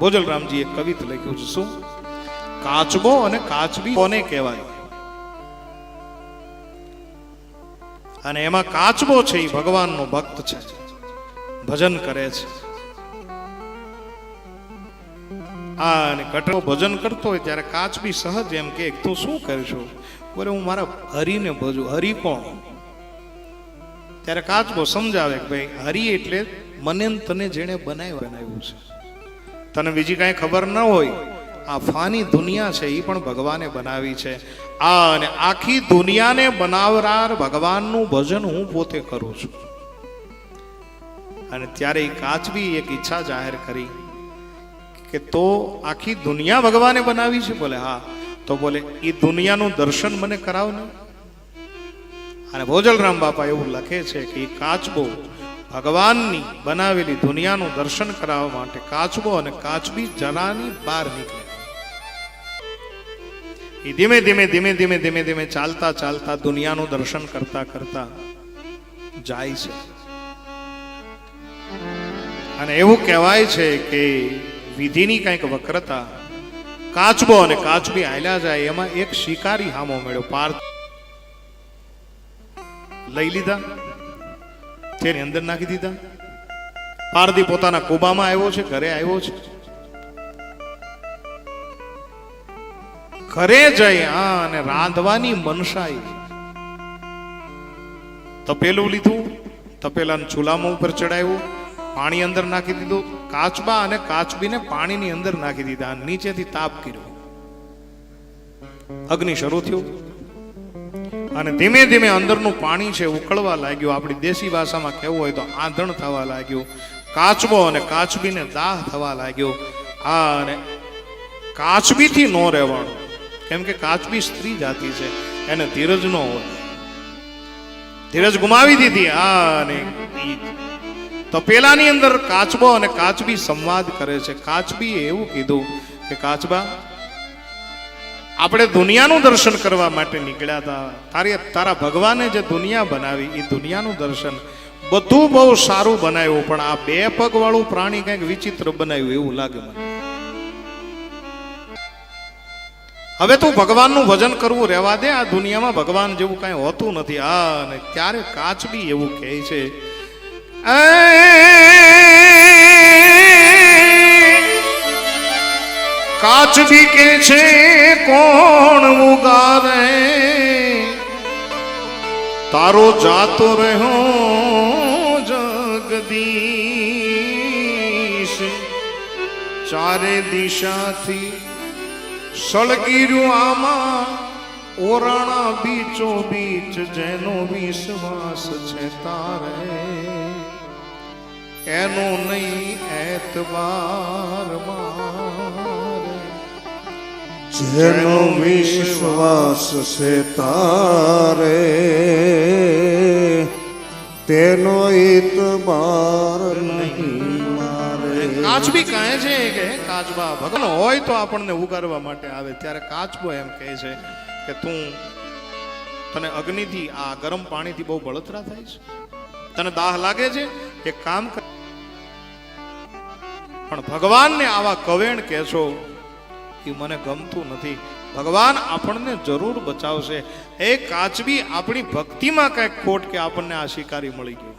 ભોજલરામજી એ કવિત લખ્યું છે, શું? કાચબો અને કાચબી કોને કહેવાય? અને એમાં કાચબો છે એ ભગવાનનો ભક્ત છે, ભજન કરે છે. આ અને કટરો ભજન કરતો હોય ત્યારે કાચબી સહજ એમ કે, તું શું કરશો? બોલે, હું મારા હરિને ભજું હરિ કોણ? ત્યારે કાચબો સમજાવે કે ભાઈ, હરિ એટલે મને તને જેણે બનાવ્યું બનાવ્યું છે. તને બીજી કાંઈ ખબર ન હોય, આ ફાની દુનિયા છે એ પણ ભગવાને બનાવી છે. આ અને આખી દુનિયાને બનાવનાર ભગવાનનું ભજન હું પોતે કરું છું. અને ત્યારે એ કાચબી એક ઈચ્છા જાહેર કરી કે તો આખી દુનિયા ભગવાને બનાવી છે? બોલે, હા. તો બોલે એ દુનિયાનું દર્શન મને કરાવ ને અને ભોજલરામ બાપા એવું લખે છે કે એ કાચબો ભગવાનની બનાવેલી દુનિયાનું દર્શન કરાવવા માટે કાચબો અને કાચબી જનાની બહાર નીકળ્યા એ ધીમે ધીમે ધીમે ધીમે ધીમે ધીમે ચાલતા ચાલતા દુનિયાનું દર્શન કરતા કરતા જાય છે. અને એવું કહેવાય છે કે વિધિની કંઈક વક્રતા કાચબો અને કાચબી આયલા જાય એમાં એક શિકારી હામો મળ્યો. પાર્થ લઈ લીધા. તેની અંદર નાખી દીધા? પારદી પોતાના કુબામાં આવ્યો છે, ઘરે આવ્યો છે. ઘરે જઈ આ અને રાંધવાની મનસાઈ. તપેલું લીધું, તપેલાને ચૂલામાં ઉપર ચડાવ્યું, પાણી અંદર નાખી દીધું, કાચબા અને કાચબીને પાણીની અંદર નાખી દીધા નીચેથી તાપ કર્યો. અગ્નિ શરૂ થયું. અને ધીમે ધીમે અંદરનું પાણી છે ઉકળવા લાગ્યું. આપણી દેશી ભાષામાં કહેવું હોય તો આંધણ થવા લાગ્યું, કાચબો અને કાચબીને દાહ થવા લાગ્યો. આ અને કાચબીથી ન રહેવાનું. કેમ કે કાચબી સ્ત્રી જાતિ છે, એને ધીરજ ન હોય. ધીરજ ગુમાવી દીધી. આ અને તો તપેલાની અંદર કાચબો અને કાચબી સંવાદ કરે છે. કાચબીએ એવું કીધું કે, કાચબા આપણે દુનિયાનું દર્શન કરવા માટે નીકળ્યા હતા તારી તારા ભગવાને જે દુનિયા બનાવી એ દુનિયાનું દર્શન બધું બહુ સારું બનાવ્યું, પણ આ બે પગવાળું પ્રાણી કંઈક વિચિત્ર બનાવ્યું એવું લાગે મને. હવે તું ભગવાનનું ભજન કરવું રહેવા દે, આ દુનિયામાં ભગવાન જેવું કાંઈ હોતું નથી. આ અને ત્યારે કાચબી એવું કહે છે કાચબી કે છે, કોણ ઉગારે? તારો જાતો રહ્યો જગદીશ. ચારે દિશાથી સળગીર્યું આમાં ઓરાણા બીચો બીચ, જેનો વિશ્વાસ છે તારે. એનો નહીં એતબાર મારે જેનો વિશ્વાસ છે તારે તેનો ઇતબાર નહીં મારે. કાચબી કહે છે કે કાચબા ભગવાન હોય તો આપણને ઉગારવા માટે આવે. ત્યારે કાચબો એમ કહે છે કે તું તને અગ્નિથી આ ગરમ પાણીથી બહુ બળતરા થાય છે. તને દાહ લાગે છે એક કામ કર પણ ભગવાનને આવા કવેણ કહેશો એ મને ગમતું નથી. ભગવાન આપણને જરૂર બચાવશે. એ કાચબી આપણી ભક્તિમાં કંઈક ખોટ કે આપણને આ શિકારી મળી ગયો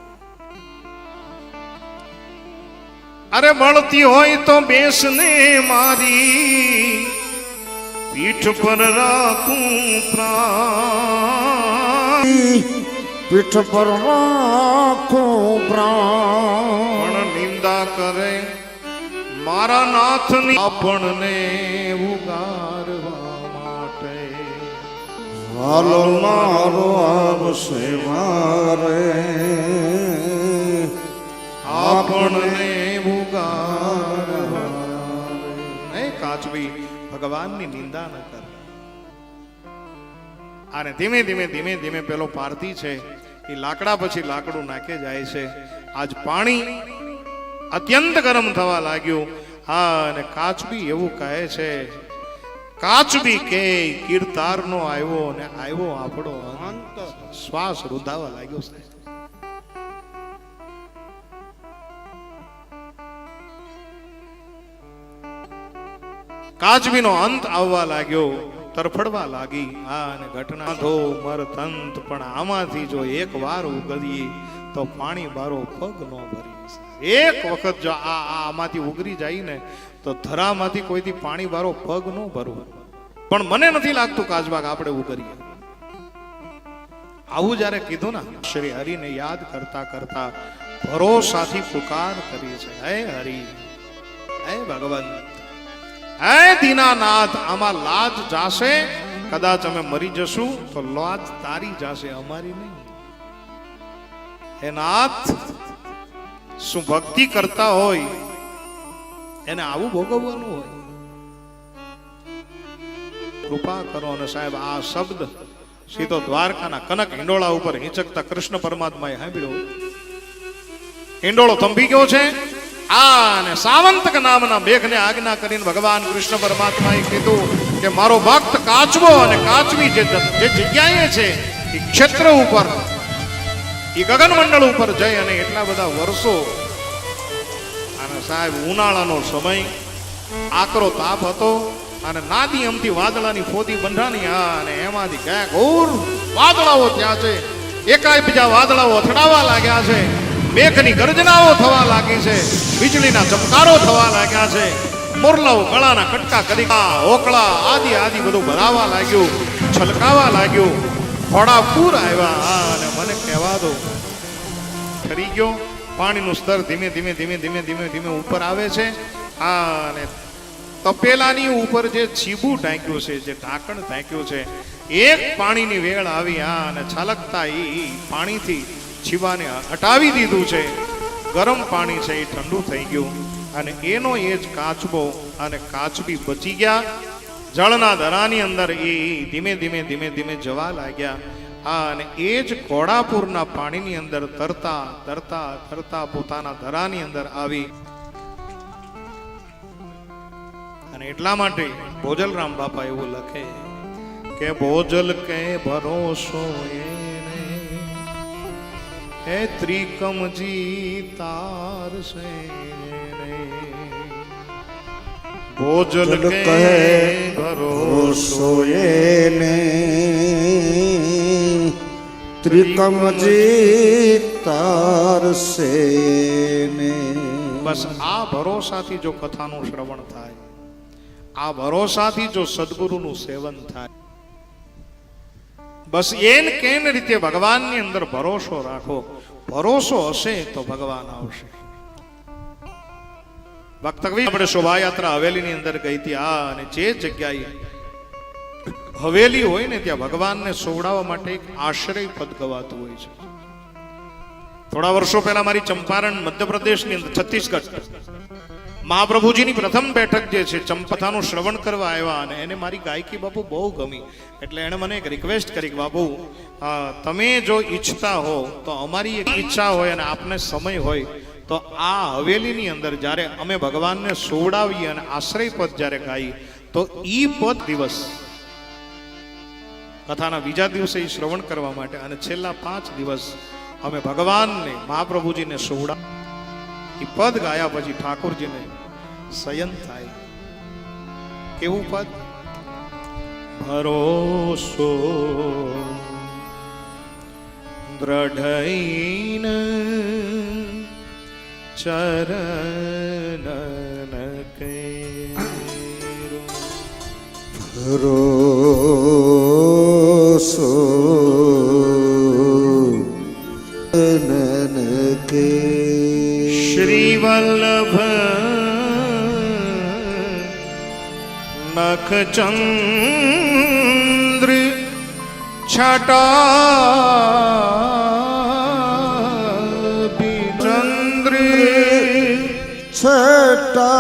અરે મળતી હોય તો બેસને મારી. પીઠ પર રાખું પ્રાણ. પીઠ પર રાખું પ્રાણ. નિંદા કરે મારા નાથની આપણને ઉગારવા માટે. હાલો મારો આવશે મારે. આપણને ઉગારવા. કાચવી ભગવાનની નિંદા ન કર. અને ધીમે ધીમે ધીમે ધીમે પેલો પારતી છે એ લાકડા પછી લાકડું નાખે જાય છે. આજ પાણી અત્યંત ગરમ થવા લાગ્યું. હા, અને કાચબી એવું કહે છે, કાચબી કે કીર્તાર નો આવ્યો અને આવ્યો આપણો અંત શ્વાસ રૂધાવા લાગ્યો સાહેબ. કાચબીનો અંત આવવા લાગ્યો, તરફડવા લાગી. આ અને ઘટના ધો મર તંત, પણ આમાંથી જો એક વાર ઉગરીએ તો પાણી બારો પગ ન ભરી એક વખત જો આ આમાંથી ઉગરી જાય ને તો ધરામાંથી કોઈથી પાણી બારો પગ ન ભરવું. પણ મને નથી લાગતું કાજબાગ આપણે ઉગરીએ. આવું જ્યારે કીધું ને શ્રી હરિને યાદ કરતા કરતા ભરોસાથી પુકાર કરી છે. હે હરિ હે ભગવાન હે દીનાનાથ આમાં લાજ જાશે કદાચ અમે મરી જશું તો લાજ તારી જાશે અમારી નહીં. હે નાથ, શું ભક્તિ કરતા હોય? એને આવું ભોગવવાનું હોય? કૃપા કરો અને સાહેબ, આ શબ્દ સીધો દ્વારકાના કનક હિંડોળા ઉપર હિંચકતા કૃષ્ણ પરમાત્માએ સાંભળ્યો. હિંડોળો થંભી ગયો છે. આ અને સાવંતક નામના મેઘને આજ્ઞા કરીને ભગવાન કૃષ્ણ પરમાત્માએ કીધું કે મારો ભક્ત કાચવો અને કાચવી જે જગ્યાએ છે, એ ક્ષેત્ર ઉપર એ ગગનમંડળ ઉપર જઈ અને એટલા બધા વર્ષો અને સાહેબ ઉનાળાનો સમય, આકરો તાપ હતો અને નાદી અમથી વાદળાની ફોદી બંધાણી, હા, અને એમાંથી ક્યાંક ઓર વાદળાઓ ત્યાં છે. એકાય બીજા વાદળાઓ અથડાવા લાગ્યા છે. મેઘની ગર્જનાઓ થવા લાગી છે. વીજળીના ચમકારો થવા લાગ્યા છે. મોરલાઓ ગળાના કટકા કરી હોકળા આદિ આદિ બધું ભરાવા લાગ્યું, છલકાવા લાગ્યું. ઘોડા પૂર આવ્યા અને મને કહેવા દો. ઠરી ગયો. પાણીનું સ્તર ધીમે ધીમે ધીમે ધીમે ધીમે ધીમે ઉપર આવે છે. અને તપેલાની ઉપર જે છીબું ઢાંક્યું છે, જે ઢાંકણ ઢાંક્યું છે, એક પાણીની વેળ આવી આ અને છલકતા એ પાણીથી છીબાને હટાવી દીધું છે. ગરમ પાણી છે એ ઠંડુ થઈ ગયું. અને એનો એ જ કાચબો અને કાચબી બચી ગયા. જળના દરાની અંદર એ ધીમે ધીમે ધીમે ધીમે જવા લાગ્યા. આ અને એ જ ઘોડાપુરના પાણીની અંદર તરતા તરતા તરતા પોતાના ધરાની અંદર આવી. અને એટલા માટે ભોજલરામ બાપા એવું લખે કે ભોજલ કે ભરોસો એ ત્રિકમજી તાર સે ભોજલ કે કહે ત્રિકમજી તારસે ને બસ આ ભરોસાથી જો કથાનું શ્રવણ થાય, આ ભરોસાથી જો સદગુરુનું સેવન થાય, બસ એન કેન રીતે ભગવાનની અંદર ભરોસો રાખો, ભરોસો હશે તો ભગવાન આવશે. વક્તવ્ય આપણે શોભાયાત્રા હવેલીની અંદર ગઈ હતી, આ અને જે જગ્યાએ હવેલી હોય ને ત્યાં ભગવાનને સોવડાવવા માટે એક આશ્રય પદ ગવાતું હોય છે. થોડા વર્ષો પહેલા મારી ચંપારણ મધ્યપ્રદેશની અંદર, છત્તીસગઢ. મહાપ્રભુજીની પ્રથમ બેઠક જે છે, ચંપથાનું શ્રવણ કરવા આવ્યા અને એને મારી ગાયકી બાપુ બહુ ગમી. એટલે એણે મને એક રિક્વેસ્ટ કરી બાપુ તમે જો ઈચ્છતા હો, તો અમારી એક ઈચ્છા હોય અને આપને સમય હોય, તો આ હવેલીની અંદર જ્યારે અમે ભગવાનને સોવડાવીએ અને આશ્રય પદ જ્યારે ગાઈએ, તો ઈ પદ દિવસ કથાના બીજા દિવસે એ શ્રવણ કરવા માટે અને છેલ્લા પાંચ દિવસ અમે ભગવાનને મહાપ્રભુજીને સોવડા એ પદ ગાયા પછી ઠાકોરજીને શયન થાય. કેવું પદ? ભરોસો દ્રઢઈન ચરણ કે શ્રી सोननके श्रीवल्लभ नखचन्द्र छटा चन्द्र छटा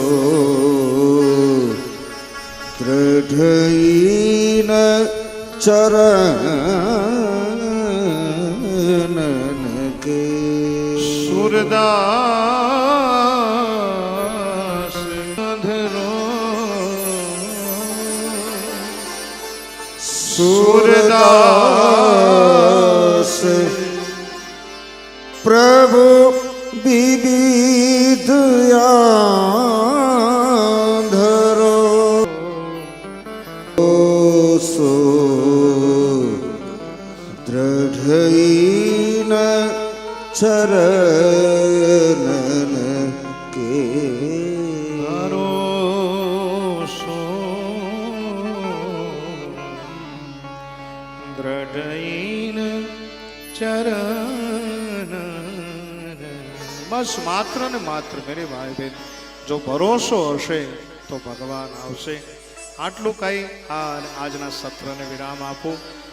સો દૃઢઈન ચરણ સુરદાસ અધરો સુરદાસ પ્રભુ વિવિધ ચરણ. બસ માત્ર ને માત્ર મેરે ભાઈ બહેન જો ભરોસો હશે તો ભગવાન આવશે. આટલું કઈ આ આજના સત્રને વિરામ આપું.